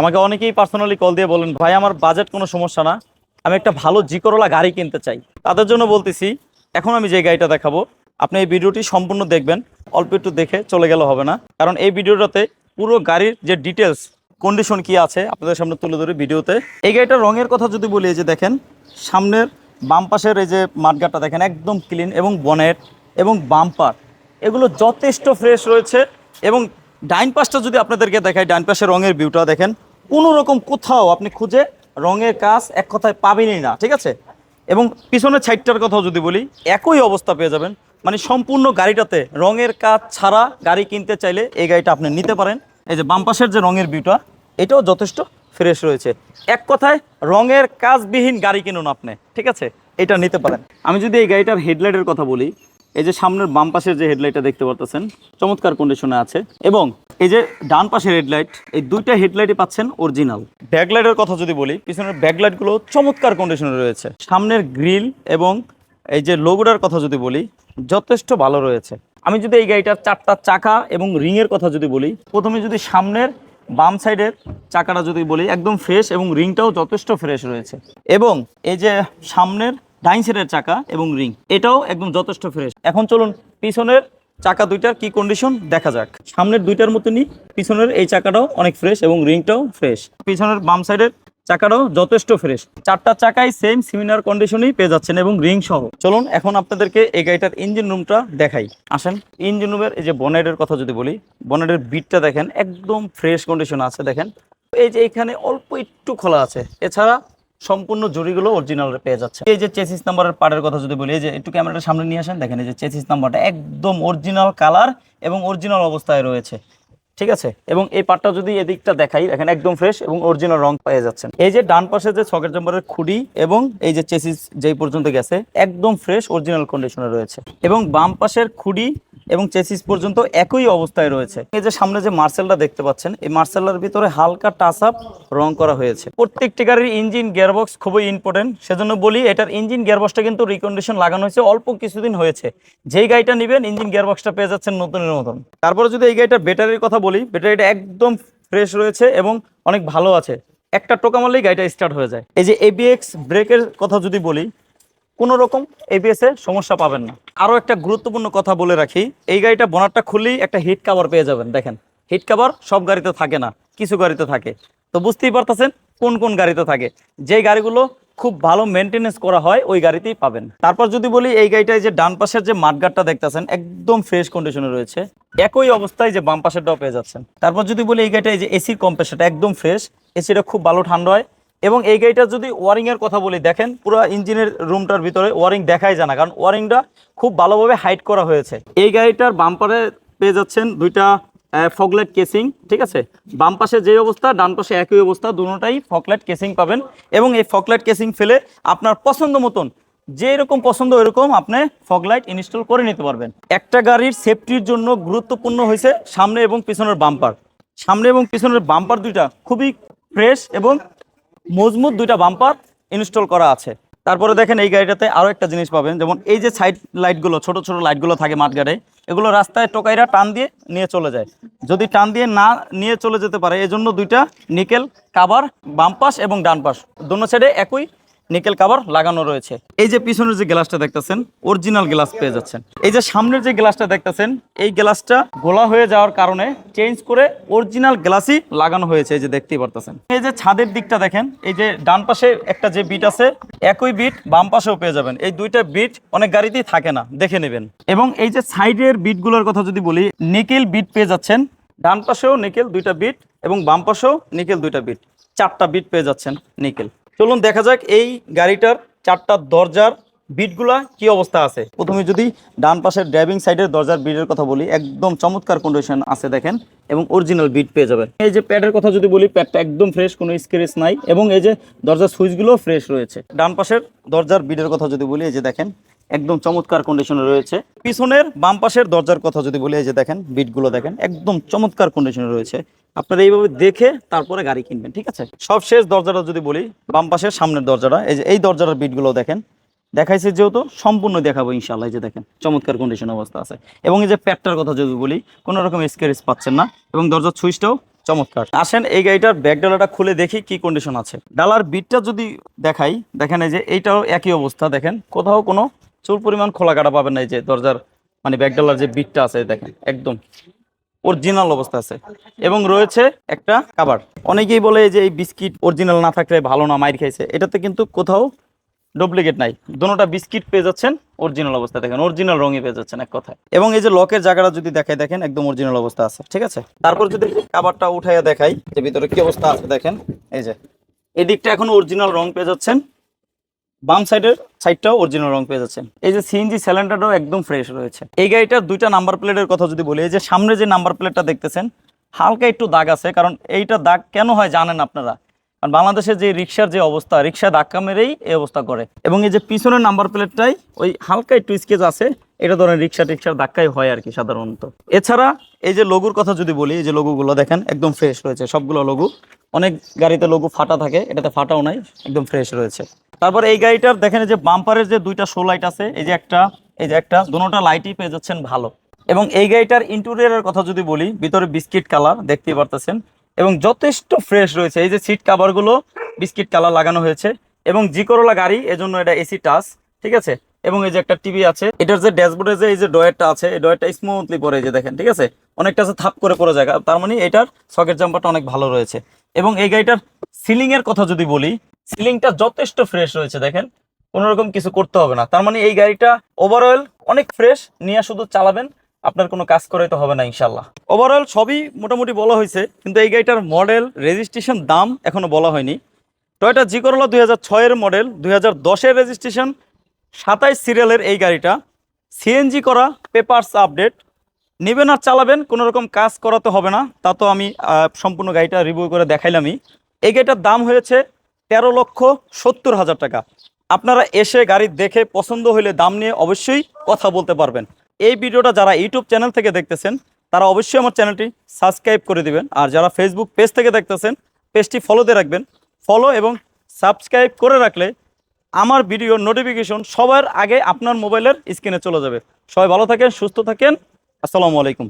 আমাকে অনেকেই personally call দিয়ে বলেন, ভাই, আমার বাজেট কোনো সমস্যা না। আমি একটা ভালো জিকরোলা গাড়ি কিনতে চাই। তাদের জন্য বলতেছি, এখন আমি যে গাড়িটা দেখাবো, আপনি এই ভিডিওটি সম্পূর্ণ দেখবেন। অল্প একটু দেখে চলে গেলে হবে না। কারণ এই ভিডিওটাতে পুরো গাড়ির যে ডিটেলস কন্ডিশন কি আছে, আপনাদের সামনে তুলে ধরে ভিডিওতে। এই গাড়িটার রঙের কথা যদি বলি যে দেখেন, সামনের বাম পাশের এই যে মাঠগাটটা দেখেন, একদম ক্লিন এবং বনেট এবং বাম্পার এগুলো যথেষ্ট ফ্রেশ রয়েছে এবং ডাইন পাশটা যদি আপনাদেরকে দেখাই, ডাইন পাশের রঙের ভিউটা দেখেন, কোনো রকম কোথাও আপনি খুঁজে রঙের কাজ এক কথায় পাবেনই না, ঠিক আছে? এবং পিছনের সাইডটার কথাও যদি বলি, একই অবস্থা পেয়ে যাবেন। মানে সম্পূর্ণ গাড়িটাতে রঙের কাজ ছাড়া গাড়ি কিনতে চাইলে এই গাড়িটা আপনি নিতে পারেন। এই যে বাম পাশের যে রঙের ভিউটা এটাও যথেষ্ট ফ্রেশ রয়েছে। এক কথায়, রঙের কাজবিহীন গাড়ি কিনুন আপনি, ঠিক আছে? এটা নিতে পারেন। আমি যদি এই গাড়িটার হেডলাইটের কথা বলি এই যে সামনের বাম পাশের যে হেডলাইটটা দেখতে পারতেছেন, চমৎকার কন্ডিশনে আছে। এবং এই যে ডান পাশের হেডলাইট, এই দুইটা হেডলাইটই পাচ্ছেন অরিজিনাল ব্যাকলাইটের কথা যদি বলি, পিছনের ব্যাকলাইটগুলো চমৎকার কন্ডিশনে রয়েছে। সামনের গ্রিল এবং এই যে লোগোটার কথা যদি বলি, যথেষ্ট ভালো রয়েছে। আমি যদি এই গাড়িটার চারটা চাকা এবং রিংয়ের কথা যদি বলি, প্রথমে যদি সামনের বাম সাইডের চাকাটা যদি বলি, একদম ফ্রেশ এবং রিংটাও যথেষ্ট ফ্রেশ রয়েছে। এবং এই যে সামনের ডাইন সাইডের চাকা এবং রিং। এটাও একদম যথেষ্ট ফ্রেশ এখন চলুন পিছনের চাকা দুইটার কি কন্ডিশন দেখা যাক। সামনের দুইটার মতনই পিছনের এই চাকাটাও অনেক ফ্রেশ এবং রিংটাও ফ্রেশ পিছনের বাম সাইডের চাকাটাও যথেষ্ট ফ্রেশ চারটা চাকাই সেম সিমিলার কন্ডিশনেই পেয়ে যাচ্ছেন এবং রিং সহ। চলুন এখন আপনাদেরকে এই গাড়িটার ইঞ্জিন রুমটা দেখাই। আসেন। ইঞ্জিন রুমের এই যে বনেটের কথা যদি বলি বনেটের বিটটা দেখেন, একদম ফ্রেশ কন্ডিশন আছে, দেখেন। এই যে এখানে অল্প একটু খোলা আছে। এছাড়া সম্পূর্ণ জুড়িগুলো অরিজিনাল পেয়ে যাচ্ছে। এই যে চেসিস নাম্বারের পার্টের কথা যদি বলি, এই যে একটু ক্যামেরাটা সামনে নিয়ে আসেন, দেখেন এই যে চেসিস নাম্বারটা একদম অরিজিনাল কালার এবং অরিজিনাল অবস্থায় রয়েছে। ঠিক আছে? এবং এই পার্টটা যদি এদিকটা দেখাই, দেখেন একদম ফ্রেশ এবং অরিজিনাল রং পেয়ে যাচ্ছেন। এই যে ডান পাশে যে সকেট জাম্পারের খুঁড়ি এবং এই যে চেসিস যেই পর্যন্ত গেছে, একদম ফ্রেশ অরিজিনাল কন্ডিশনে রয়েছে। এবং বাম পাশের খুঁড়ি এবং চেসিস পর্যন্ত একই অবস্থায় রয়েছে। এই যে সামনে যে মার্সেলটা দেখতে পাচ্ছেন, এই মার্সেলার ভিতরে হালকা টাচ আপ রং করা হয়েছে। প্রত্যেকটি গাড়ির ইঞ্জিন গিয়ারবক্স খুবই ইম্পর্টেন্ট সেজন্য বলি এটার ইঞ্জিন গিয়ারবক্সটা কিন্তু রিকন্ডিশন লাগানো হয়েছে, অল্প কিছুদিন হয়েছে। যেই গাড়িটা নেবেন, ইঞ্জিন গিয়ারবক্সটা পেয়ে যাচ্ছেন নতুনের মতন। তারপরে যদি এই গাড়িটা ব্যাটারির কথা ব্যাটারিটা একদম ফ্রেশ রয়েছে এবং অনেক ভালো আছে। একটা টোকা মারলেই গাড়িটা স্টার্ট হয়ে যায়। এই যে এবিএক্স ব্রেকের কথা যদি বলি, কোনো রকম এ সমস্যা পাবেন না। আরও একটা গুরুত্বপূর্ণ কথা বলে রাখি, এই গাড়িটা বোনারটা খুললেই একটা হিট কাভার পেয়ে যাবেন, দেখেন। হিট কাভার সব গাড়িতে থাকে না, কিছু গাড়িতে থাকে। তো বুঝতেই পারতেছেন কোন কোন গাড়িতে থাকে। যে গাড়িগুলো খুব ভালো মেনটেনেন্স করা হয়, ওই গাড়িতেই পাবেন। তারপর যদি বলি, এই গাড়িটায় যে ডান পাশের যে মাঠগাটটা দেখতেছেন, একদম ফ্রেশ কন্ডিশনে রয়েছে। একই অবস্থায় যে বাম পাশেরটাও পেয়ে যাচ্ছেন। তারপর যদি বলি, এই গাড়িটায় যে এসির কম্প্রেসারটা একদম ফ্রেশ এসিটা খুব ভালো ঠান্ডা হয়। এবং এই গাড়িটার যদি ওয়ারিং এর কথা বলি, দেখেন পুরো ইঞ্জিনের রুমটার ভিতরে ওয়ারিং দেখাই যায় না, কারণ ওয়ারিংটা খুব ভালোভাবে হাইট করা হয়েছে। এই গাড়িটার বাম্পারে পেয়ে যাচ্ছেন দুইটা ফগলাইট কেসিং, ঠিক আছে? বাম পাশে যে অবস্থা, ডান পাশে একই অবস্থা, দুটোটাই ফগলাইট কেসিং পাবেন। এবং এই ফগলাইট কেসিং ফেলে আপনার পছন্দ মতন যে এরকম পছন্দ এরকম আপনি ফগলাইট ইনস্টল করে নিতে পারবেন। একটা গাড়ির সেফটির জন্য গুরুত্বপূর্ণ হয়েছে সামনে এবং পিছনের বাম্পার। সামনে এবং পিছনের বাম্পার দুইটা খুবই ফ্রেশ এবং মজবুত দুইটা বাম্পার ইনস্টল করা আছে। তারপরে দেখেন এই গাড়িটাতে আরও একটা জিনিস পাবেন, যেমন এই যে সাইড লাইটগুলো ছোট ছোট লাইটগুলো থাকে মাঠগাড়ে এগুলো রাস্তায় টোকাইরা টান দিয়ে নিয়ে চলে যায়। যদি টান দিয়ে না নিয়ে চলে যেতে পারে, এজন্য দুইটা নিকেল কাবার বাম পাশ এবং ডান পাশ, দোনো সাইডে একই নিকেল কাভার লাগানো রয়েছে। এই যে পিছনের যে গ্লাসটা দেখতেছেন অরিজিনাল গ্লাস পেয়ে যাচ্ছেন। এই যে সামনের যে গ্লাসটা দেখতেছেন, এই গ্লাসটা গোলা হয়ে যাওয়ার কারণে চেঞ্জ করে অরিজিনাল গ্লাসই লাগানো হয়েছে, এই যে দেখতেই পারতেছেন। এই যে ছাদের দিকটা দেখেন, এই যে ডান পাশে একটা যে বিট আছে, একই বিট বাম পাশেও পেয়ে যাবেন। এই দুইটা বিট অনেক গাড়িতেই থাকে না, দেখে নেবেন। এবং এই যে সাইডের বিটগুলোর কথা যদি বলি, নিকেল বিট পেয়ে যাচ্ছেন। ডান পাশেও নিকেল দুইটা বিট এবং বাম পাশেও নিকেল দুইটা বিট চারটা বিট পেয়ে যাচ্ছেন নিকেল। চলুন দেখা যাক এই গাড়িটার চারটা দরজার বিটগুলা কি অবস্থা আছে। প্রথমে যদি ডান পাশের ড্রাইভিং সাইডের দরজার বিটের কথা বলি, একদম চমৎকার কন্ডিশন আছে দেখেন এবং অরিজিনাল বিট পেয়ে যাবেন। এই যে প্যাডের কথা যদি বলি প্যাডটা একদম ফ্রেশ কোনো স্ক্রেচ নাই এবং এই যে দরজার সুইচগুলো ফ্রেশ রয়েছে। ডান পাশের দরজার বিটের কথা যদি বলি, এই যে দেখেন, একদম চমৎকার কন্ডিশনে রয়েছে। পিছনের বাম পাশের দরজার কথা যদি বলি, এই যে দেখেন, বিটগুলো দেখেন, একদম চমৎকার কন্ডিশনে রয়েছে। আপনারা এইভাবে দেখে তারপরে গাড়ি কিনবেন, ঠিক আছে? সব শেষ দরজাটা যদি বলি, বাম পাশের সামনের দরজাটা, এই যে এই দরজাটার বিটগুলো দেখেন। দেখাইছে যেহেতু সম্পূর্ণ দেখাবো ইনশাল্লাহ যে দেখেন, চমৎকার কন্ডিশন অবস্থা আছে। এবং এই যে প্যাডটার কথা যদি বলি, কোনো রকম স্কেচ পাচ্ছেন না, এবং দরজার সুইচটাও চমৎকার। আসেন এই গাড়িটার ব্যাক ডালাটা খুলে দেখি কি কন্ডিশন আছে। ডালার বিটটা যদি দেখাই, দেখেন এই যে এইটাও একই অবস্থা, দেখেন, কোথাও কোনো চুল পরিমাণ খোলা কাটা পাবেন না এই যে দরজার মানে ব্যাক ডালার যে বিটটা আছে, দেখেন, একদম। অরিজিনাল অবস্থা আছে। এবং রয়েছে একটা কাবার অনেকেই বলে যে এই বিস্কিট অরিজিনাল না থাকলে ভালো না, মাইর খাইছে। এটাতে কিন্তু কোথাও ডুপ্লিকেট নাই। দুটোটা বিস্কিট পেয়ে যাচ্ছেন অরিজিনাল অবস্থা। দেখেন অরিজিনাল রঙে পেয়ে যাচ্ছেন এক কথায়। এবং এই যে লকের জায়গাটা যদি দেখাই, দেখেন একদম অরিজিনাল অবস্থা আছে। ঠিক আছে? তারপর যদি কাবারটা উঠাইয়া দেখাই, যে ভিতরে কি অবস্থা আছে, দেখেন। এই যে, এদিকটা এখন অরিজিনাল রং পেয়ে যাচ্ছেন। বাম সাইডের সাইডটাও অরিজিনাল রং পেয়ে যাচ্ছেন। এই যে সিএনজি সিলিন্ডারটাও একদম ফ্রেশ রয়েছে। এই গাড়িটার দুইটা নাম্বার প্লেটের কথা যদি বলি, এই যে সামনে যে নাম্বার প্লেটটা দেখতেছেন, হালকা একটু দাগ আছে, কারণ এইটা দাগ কেন হয় জানেন আপনারা? কারণ বাংলাদেশের যে রিক্সার যে অবস্থা রিক্সা ধাক্কা মেরেই এই অবস্থা করে। এবং এই যে পিছনের নাম্বার প্লেটটাই ওই হালকা একটু স্কেচ আছে, এটা ধরেন রিক্সা টিক্সার ধাক্কাই হয় আর কি সাধারণত। এছাড়া এই যে লঘুর কথা যদি বলি, এই যে লঘুগুলো দেখেন, একদম ফ্রেশ রয়েছে, সবগুলো লঘু অনেক গাড়িতে লঘু ফাটা থাকে, এটাতে ফাটাও নাই, একদম ফ্রেশ রয়েছে। তারপর এই গাড়িটার দেখেন যে বাম্পারের যে দুইটা শো লাইট আছে, এই যে একটা, এই যে একটা, দুটোটা লাইটই পেয়ে যাচ্ছেন ভালো। এবং এই গাড়িটার ইন্টেরিয়রের কথা যদি বলি, ভিতরে বিস্কিট কালার দেখতে পারতেছেন। এবং যথেষ্ট ফ্রেশ রয়েছে, এই যে সিট কাভারগুলো বিস্কিট কালার লাগানো হয়েছে। এবং জি করোলা গাড়ি, এজন্য এটা এসি টাচ ঠিক আছে? এবং এই যে একটা টিভি আছে, এটার যে ড্যাশবোর্ডে যে, এই যে ডয়ারটা আছে, এই ডয়ারটা স্মুথলি পরে যে দেখেন, ঠিক আছে? অনেকটা আছে থাপ করে পড়ে যায় তার মানে এটার সকেট জাম্পারটা অনেক ভালো রয়েছে। এবং এই গাড়িটার সিলিং এর কথা যদি বলি সিলিংটা যথেষ্ট ফ্রেশ রয়েছে, দেখেন। কোনো রকম কিছু করতে হবে না। তার মানে এই গাড়িটা ওভারঅল অনেক ফ্রেশ নিয়ে শুধু চালাবেন, আপনার কোনো কাজ করে করাইতে হবে না ইনশাল্লাহ ওভারঅল সবই মোটামুটি বলা হয়েছে, কিন্তু এই গাড়িটার মডেল রেজিস্ট্রেশন দাম এখনও বলা হয়নি। টয়টা জি করলা দুই হাজার ছয়ের মডেল দুই হাজার দশের রেজিস্ট্রেশন সাতাইশ সিরিয়ালের এই গাড়িটা। সিএনজি করা পেপারস আপডেট নেবেন আর চালাবেন, কোনো রকম কাজ করাতে হবে না, তা তো আমি সম্পূর্ণ গাড়িটা রিভিউ করে দেখাইলামই। এই গাড়িটার দাম হয়েছে তেরো লক্ষ সত্তর হাজার টাকা। আপনারা এসে গাড়ি দেখে পছন্দ হলে দাম নিয়ে অবশ্যই কথা বলতে পারবেন। এই ভিডিওটা যারা ইউটিউব চ্যানেল থেকে দেখতেছেন, তারা অবশ্যই আমার চ্যানেলটি সাবস্ক্রাইব করে দিবেন। আর যারা ফেসবুক পেজ থেকে দেখতেছেন পেজটি ফলোতে রাখবেন। ফলো এবং সাবস্ক্রাইব করে রাখলে আমার ভিডিওর নোটিফিকেশন সবার আগে আপনার মোবাইলের স্ক্রিনে চলে যাবে। সবাই ভালো থাকেন, সুস্থ থাকেন। আসসালামু আলাইকুম।